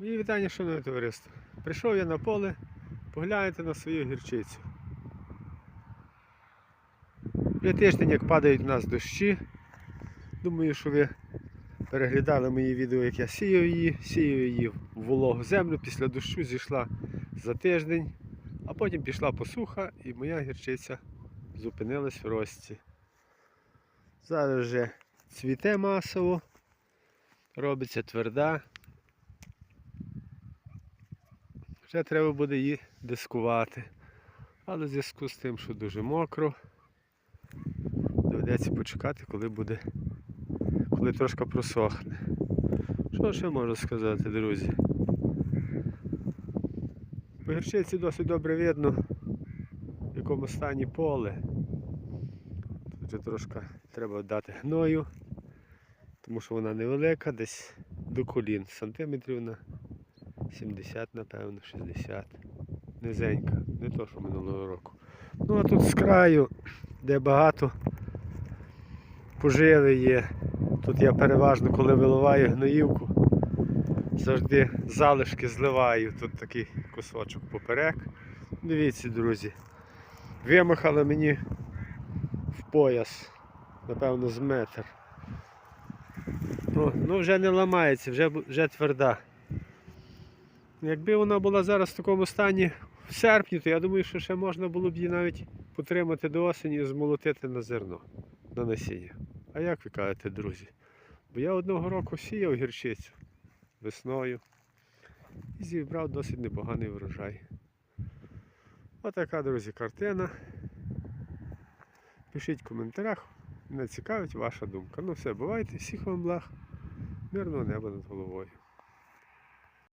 Мої вітання, шановне товариство. Прийшов я на поле поглянути на свою гірчицю. Вже тиждень, як падають у нас дощі. Думаю, що ви переглядали мої відео, як я сіяв її, сіяв її в вологу землю, після дощу зійшла за тиждень, а потім пішла посуха і моя гірчиця зупинилась в рості. Зараз вже цвіте масово, робиться тверда. Вже треба буде її дискувати. Але в зв'язку з тим, що дуже мокро, доведеться почекати, коли буде, коли трошки просохне. Що ще можу сказати, друзі? По гірчиці досить добре видно, в якому стані поле. Тут вже трошки треба дати гною, тому що вона невелика, десь до колін, сантиметрів на 70, напевно, 60. Низенька, не то, що минулого року. Ну а тут з краю, де багато поживи є. Тут я переважно, коли виливаю гноївку, завжди залишки зливаю. Тут такий кусочок поперек. Дивіться, друзі. Вимахали мені в пояс, напевно, з метр. Ну, ну вже не ламається, вже, вже тверда. Якби вона була зараз в такому стані в серпні, то я думаю, що ще можна було б її навіть потримати до осені і змолотити на зерно, на насіння. А як ви кажете, друзі? Бо я одного року сіяв гірчицю весною і зібрав досить непоганий врожай. Отака, друзі, картина. Пишіть в коментарях, мене цікавить ваша думка. Ну все, бувайте, всіх вам благ, мирного неба над головою.